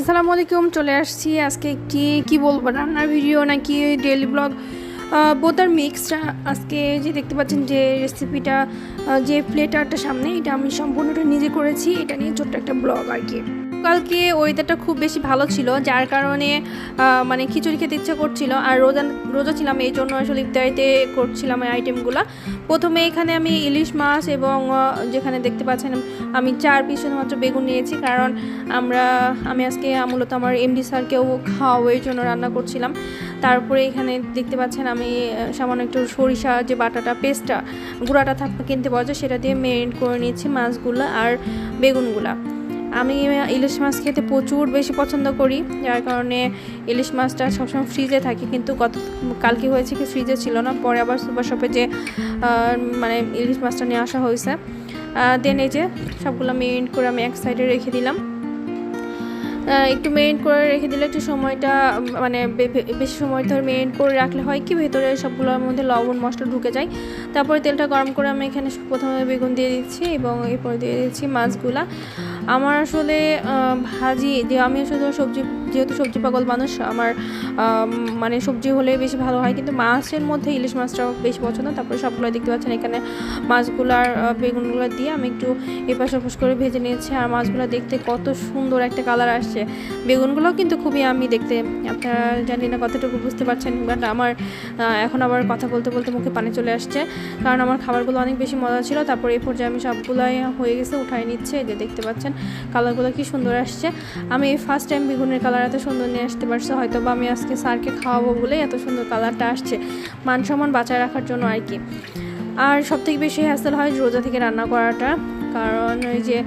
আসসালামু আলাইকুম চলে আসছি আজকে একটি, কি বলব, রান্নার ভিডিও নাকি ডেলি ব্লগ বোতার মিক্সটা আজকে যে দেখতে পাচ্ছেন যে রেসিপিটা যে প্লেটারটা সামনে, এটা আমি সম্পূর্ণটা নিজে করেছি। এটা নিয়ে ছোট্ট একটা ব্লগ আর কি। কালকে ওয়েদারটা খুব বেশি ভালো ছিল, যার কারণে মানে খিচুড়ি খেতে ইচ্ছা করছিল, আর রোজা রোজা ছিলাম, এই জন্য আসলে ইফতারিতে করছিলাম এই আইটেমগুলো প্রথমে এখানে আমি ইলিশ মাছ এবং যেখানে দেখতে পাচ্ছেন, আমি চার পিস শুধুমাত্র বেগুন নিয়েছি, কারণ আমরা, আমি আজকে মূলত আমার এমডি স্যারকেও খাওয়াবো, এই জন্য রান্না করছিলাম। তারপরে এখানে দেখতে পাচ্ছেন, আমি সামান্য একটু সরিষা যে বাটাটা, পেস্টটা, গুঁড়াটা থাক, কিনতে পাওয়া যায়, সেটা দিয়ে মেরিনেট করে নিয়েছি মাছগুলো আর বেগুনগুলা। আমি ইলিশ মাছ খেতে প্রচুর বেশি পছন্দ করি, যার কারণে ইলিশ মাছটা সবসময় ফ্রিজে থাকে। কিন্তু গত, কালকে হয়েছে কি ফ্রিজে ছিল না, পরে আবার সুপার শপে যে মানে ইলিশ মাছটা নিয়ে আসা হয়েছে। দেন এই যে সবগুলো মেরিনেট করে আমি এক সাইডে রেখে দিলাম। একটু মেরিনেট করে রেখে দিলে একটু সময়টা মানে বেশি সময় ধরে মেরিনেট করে রাখলে হয় কি, ভেতরে সবগুলোর মধ্যে লবণ, মশলা ঢুকে যায়। তারপরে তেলটা গরম করে আমি এখানে প্রথমে বেগুন দিয়ে দিচ্ছি এবং এরপর দিয়ে দিচ্ছি মাছগুলা। আমার আসলে ভাজি যে আমি আসলে সবজি যেহেতু সবজি পাগল মানুষ আমার মানে সবজি হলে বেশি ভালো হয়। কিন্তু মাছের মধ্যে ইলিশ মাছটা বেশি পছন্দ। তারপরে সবগুলো দেখতে পাচ্ছেন এখানে মাছগুলার আহ, বেগুনগুলো দিয়ে আমি একটু এপাশ ওপাশ করে ভেজে নিয়েছি। আর মাছগুলো দেখতে কত সুন্দর একটা কালার আসছে। বেগুনগুলোও কিন্তু খুবই আমি দেখতে আপনারা জানি না কতটুকু বুঝতে পারছেন বাট আমার এখন আবার কথা বলতে বলতে মুখে পানি চলে আসছে। কারণ আমার খাবারগুলো অনেক বেশি মজা ছিল। তারপরে এই পর্যায়ে আমি সবগুলাই হয়ে গেছে উঠাই নিচ্ছে। যে দেখতে পাচ্ছেন কালারগুলো কি সুন্দর আসছে। আমি ফার্স্ট টাইম বেগুনের কালার এত সুন্দর নিয়ে আসতে পারছি হয়তো বা আমি আজকে স্যারকে খাওয়াবো বলে এত সুন্দর কালারটা আসছে। মান সম্মান বাঁচায় রাখার জন্য আর কি। আর সবথেকে বেশি হ্যাসেল হয় রোজা থেকে রান্না করাটা। কারণ ওই যে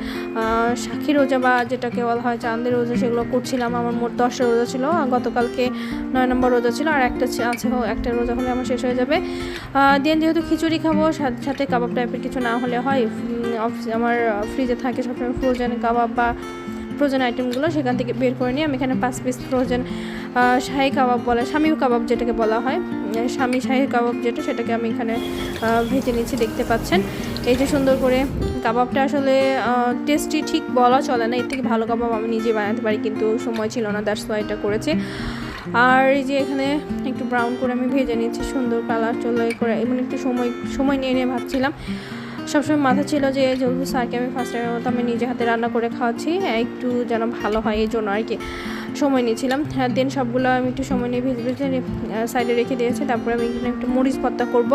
সাক্ষী রোজা বা যেটাকে বলা হয় চাঁদের রোজা সেগুলো করছিলাম, আমার মোট দশটা রোজা ছিল। গতকালকে নয় নম্বর রোজা ছিল, আর একটা আছে একটা রোজা হলে আমার শেষ হয়ে যাবে। দেন যেহেতু খিচুড়ি খাব, সাথে সাথে কাবাব টাইপের কিছু না হলে হয়। আমার ফ্রিজে থাকে সবসময় ফ্রোজেন কাবাব বা ফ্রোজেন আইটেমগুলো সেখান থেকে বের করে নিয়ে আমি এখানে পাঁচ পিস ফ্রোজেন শাহি কাবাব বলে স্বামী কাবাব যেটাকে বলা হয় স্বামী শাহি কাবাব যেটা সেটাকে আমি এখানে ভেজে নিচ্ছি, দেখতে পাচ্ছেন। এই যে সুন্দর করে কাবাবটা আসলে টেস্টি ঠিক বলা চলে না, এর থেকে ভালো কাবাব আমি নিজে বানাতে পারি, কিন্তু সময় ছিল না দ্যাটস ওয়াই এটা করেছি। আর এই যে এখানে একটু ব্রাউন করে আমি ভেজে নিচ্ছি, সুন্দর কালার চলে করে এবং একটু সময় সময় নিয়ে নিয়ে ভাবছিলাম। সবসময় মাথা ছিল যে যেহেতু স্যারকে আমি ফার্স্ট টাইমের মতো আমি নিজে হাতে রান্না করে খাওয়াচ্ছি একটু যেন ভালো হয় এই জন্য আর কি সময় নিয়েছিলাম। হ্যাঁ দেন সবগুলো আমি একটু সময় নিয়ে ভেজে ভেজে সাইডে রেখে দিয়েছি। তারপরে আমি এখানে একটু মরিচ ভর্তা করব।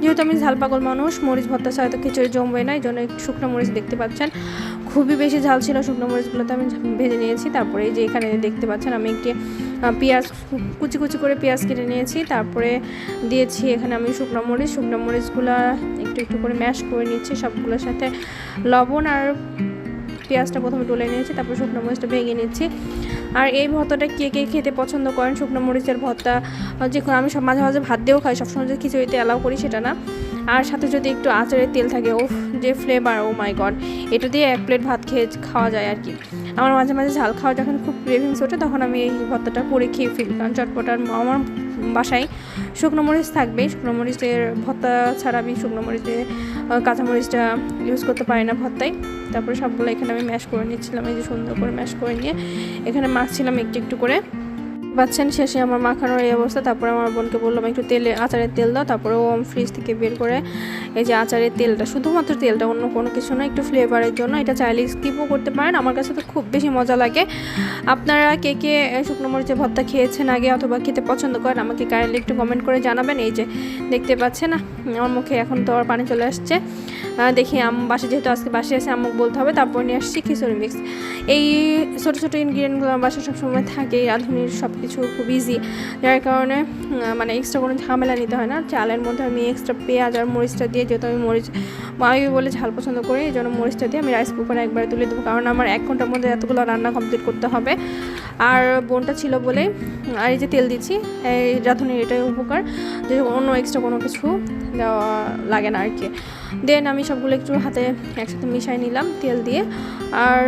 যেহেতু আমি ঝাল পাগল মানুষ, মরিচ ভর্তা ছাড়া তো খিচুড়ি জমবে না, এই জন্য একটু শুকনো মরিচ দেখতে পাচ্ছেন। খুবই বেশি ঝাল ছিল শুকনো মরিচগুলোতে আমি ভেজে নিয়েছি। তারপরে যে এখানে দেখতে পাচ্ছেন আমি একটি পেঁয়াজ কুচি কুচি করে পেঁয়াজ কেটে নিয়েছি। তারপরে দিয়েছি এখানে আমি শুকনো মরিচ। শুকনো মরিচগুলো একটু একটু করে ম্যাশ করে নিচ্ছি সবগুলোর সাথে। লবণ আর পেঁয়াজটা প্রথমে তুলে নিয়েছি, তারপর শুকনো মরিচটা ভেঙে নিচ্ছি। আর এই ভর্তাটা কে কে খেতে পছন্দ করেন? শুকনো মরিচের ভর্তা যে আমি সব মাঝে মাঝে ভাত দিয়েও খাই, সবসময় যে খিচুড়িতে অ্যালাউ করি সেটা না। আর সাথে যদি একটু আচারের তেল থাকে ও যে ফ্লেভার ও মাই গড এটা দিয়ে এক প্লেট ভাত খেয়ে খাওয়া যায় আর কি। আমার মাঝে মাঝে ঝাল খাওয়া যখন খুব ক্রেভিংস ওঠে, তখন আমি এই ভর্তাটা করে খেয়ে ফেলি। কারণ চটপটার আমার বাসায় শুকনো মরিচ থাকবে। শুকনো মরিচের ভর্তা ছাড়া আমি শুকনো মরিচে কাঁচামরিচটা ইউজ করতে পারি না ভর্তায়। তারপরে সবগুলো এখানে আমি ম্যাশ করে নিচ্ছিলাম, এই যে সুন্দর করে ম্যাশ করে নিয়ে। এখানে মাখছিলাম একটু একটু করে। পাচ্ছেন শেষে আমার মাখানোর এই অবস্থা। তারপরে আমার বোনকে বললাম, একটু তেলে, আচারের তেল দাও। তারপরে ও ফ্রিজ থেকে বের করে এই যে আচারের তেলটা, শুধুমাত্র তেলটা, অন্য কোনো কিছু না, একটু ফ্লেভারের জন্য। এটা চাইলে স্কিপও করতে পারেন। আমার কাছে তো খুব বেশি মজা লাগে। আপনারা কে কে শুকনো মরিচের ভর্তা খেয়েছেন আগে অথবা খেতে পছন্দ করেন, আমাকে কাইন্ডলি একটু কমেন্ট করে জানাবেন। এই যে দেখতে পাচ্ছেন, আমার মুখে এখন তো আর পানি চলে আসছে। দেখি আম বাসে যেহেতু আজকে বাসে এসে আম্মুক বলতে হবে, তারপর নিয়ে আসছি খিচুড়ি মিক্স এই ছোটো ছোটো ইনগ্রিডিয়েন্টগুলো আমার বাসায় সবসময় থাকে রাঁধুনির সব কিছু খুব ইজি যার কারণে মানে এক্সট্রা কোনো ঝামেলা নিতে হয় না। চালের মধ্যে আমি এক্সট্রা পেঁয়াজ আর মরিচটা দিয়ে, যেহেতু আমি মরিচ আমি বলে ঝাল পছন্দ করি, এই জন্য মরিচটা দিয়ে আমি রাইস কুকারে একবারে তুলে দেবো। কারণ আমার এক ঘণ্টার মধ্যে এতগুলো রান্না কমপ্লিট করতে হবে। আর বোনটা ছিল বলে আর এই যে তেল দিচ্ছি, এই রাঁধুনির এটাই উপকার। যে অন্য এক্সট্রা কোনো কিছু দেওয়া লাগে না আর কি। দেন আমি সবগুলো একটু হাতে একসাথে মিশাই নিলাম তেল দিয়ে। আর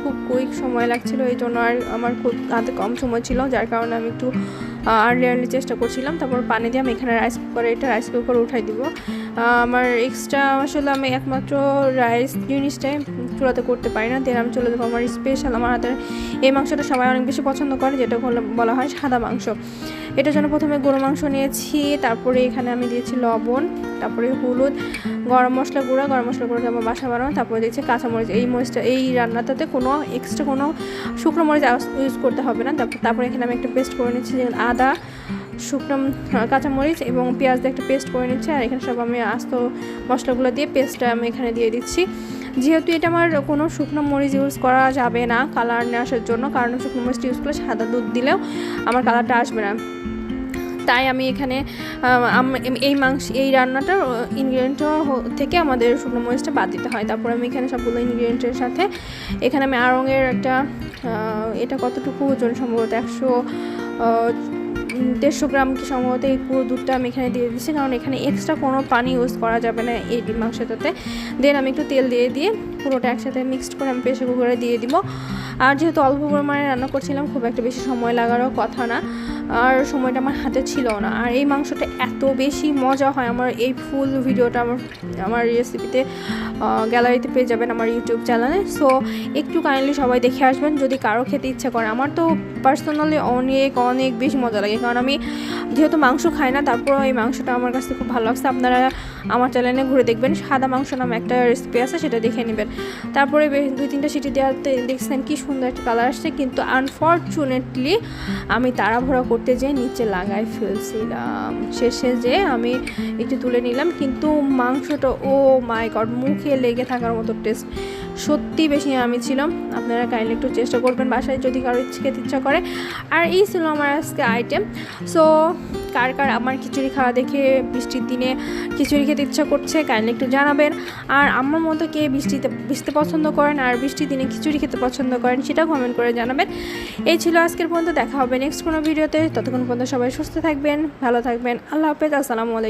খুব কুইক সময় লাগছিল, এই জন্য আর আমার খুব হাতে কম সময় ছিল, যার কারণে আমি একটু আর্লি আর্লি চেষ্টা করছিলাম। তারপর পানি দিয়ে আমি এখানে রাইস কুকারে এটা রাইস কুকার উঠাই দিব। আমার এক্সট্রা আসলে আমি একমাত্র রাইস জিনিসটাই চুলাতে করতে পারি না। দেন আমি চলে যাব আমার স্পেশাল আমার হাতের এই মাংসটা সবাই অনেক বেশি পছন্দ করে, যেটা বলা- হয় সাদা মাংস। এটার জন্য প্রথমে গরু মাংস নিয়েছি, তারপরে এখানে আমি দিয়েছি লবণ, তারপরে হলুদ, গরম মশলা গুঁড়া, গরম মশলা গুঁড়া আমার বাসা বানানো, তারপরে দিয়েছি কাঁচামরিচ। এই মরিচটা, এই রান্নাটাতে কোনো এক্সট্রা কোনো শুকনো মরিচ ইউজ করতে হবে না। তারপর এখানে আমি একটা পেস্ট করে নিচ্ছি আদা শুকনো কাঁচামরিচ এবং পেঁয়াজ দিয়ে একটা পেস্ট করে নিচ্ছি। আর এখানে সব আমি আস্ত মশলাগুলো দিয়ে পেস্টটা আমি এখানে দিয়ে দিচ্ছি। যেহেতু এটা আমার কোনো শুকনো মরিচ ইউজ করা যাবে না কালার নিয়ে আসার জন্য, কারণ শুকনো মরিচ ইউজ করলে সাদা দুধ দিলেও আমার কালারটা আসবে না। তাই আমি এখানে এই মাংস, এই রান্নাটার ইনগ্রিডিয়েন্ট থেকে আমাদের শুকনো মরিচটা বাদ দিতে হয়। তারপর আমি এখানে সবগুলো ইনগ্রিডিয়েন্টের সাথে, এখানে আমি আড়ঙের একটা এটা কতটুকু ওজন সম্ভবত? একশো দেড়শো গ্রাম কি সম্ভবত এই পুরো দুধটা আমি এখানে দিয়ে দিচ্ছি কারণ এখানে এক্সট্রা কোনো পানি ইউজ করা যাবে না এই ডিম মাংসটাতে। দেন আমি একটু তেল দিয়ে দিয়ে পুরোটা একসাথে মিক্সড করে আমি প্রেশার কুকারে দিয়ে দিব। আর যেহেতু অল্প পরিমাণে রান্না করছিলাম, খুব একটা বেশি সময় লাগারও কথা না। আর সময়টা আমার হাতে ছিল না। আর এই মাংসটা এত বেশি মজা হয়। আমার এই ফুল ভিডিওটা আমার আমার রেসিপিতে গ্যালারিতে পেয়ে যাবেন আমার ইউটিউব চ্যানেলে সো একটু কাইন্ডলি সবাই দেখে আসবেন, যদি কারও খেতে ইচ্ছা করে। আমার তো পার্সোনালি অনেক অনেক বেশি মজা লাগে। কারণ আমি যেহেতু মাংস খাই না, তারপরও এই মাংসটা আমার কাছে খুব ভালো লাগছে। আপনারা আমার চ্যানেলে ঘুরে দেখবেন। সাদা মাংস নামে একটা রেসিপি আছে, সেটা দেখে নেবেন। তারপরে দুই তিনটা সিটি দেওয়াতে দেখছেন কি সুন্দর একটা কালার আসছে। কিন্তু আনফর্চুনেটলি আমি তাড়াহুড়া করতে যেয়ে নিচে লাগায় ফেলছিলাম। শেষে যে আমি একটু তুলে নিলাম, কিন্তু মাংসটা, ও মাই গড মুখে লেগে থাকার মতো টেস্ট সত্যি বেশি আমি ছিলাম। আপনারা কাইন্ডলি একটু চেষ্টা করবেন বাসায় যদি কারও খেতে ইচ্ছা করে। আর এই ছিল আমার আজকে আইটেম সো কার কার আমার খিচুড়ি খাওয়া দেখে বৃষ্টির দিনে খিচুড়ি খেতে ইচ্ছা করছে কাইন্ডলি একটু জানাবেন। আর আমার মতো কে বৃষ্টিতে বৃষ্টি পছন্দ করেন আর বৃষ্টির দিনে খিচুড়ি খেতে পছন্দ করেন সেটাও কমেন্ট করে জানাবেন। এই ছিল আজকের পর্যন্ত। দেখা হবে নেক্সট কোনো ভিডিওতে ততক্ষণ পর্যন্ত সবাই সুস্থ থাকবেন, ভালো থাকবেন। আল্লাহ হাফেজ। আসসালামু আলাইকুম।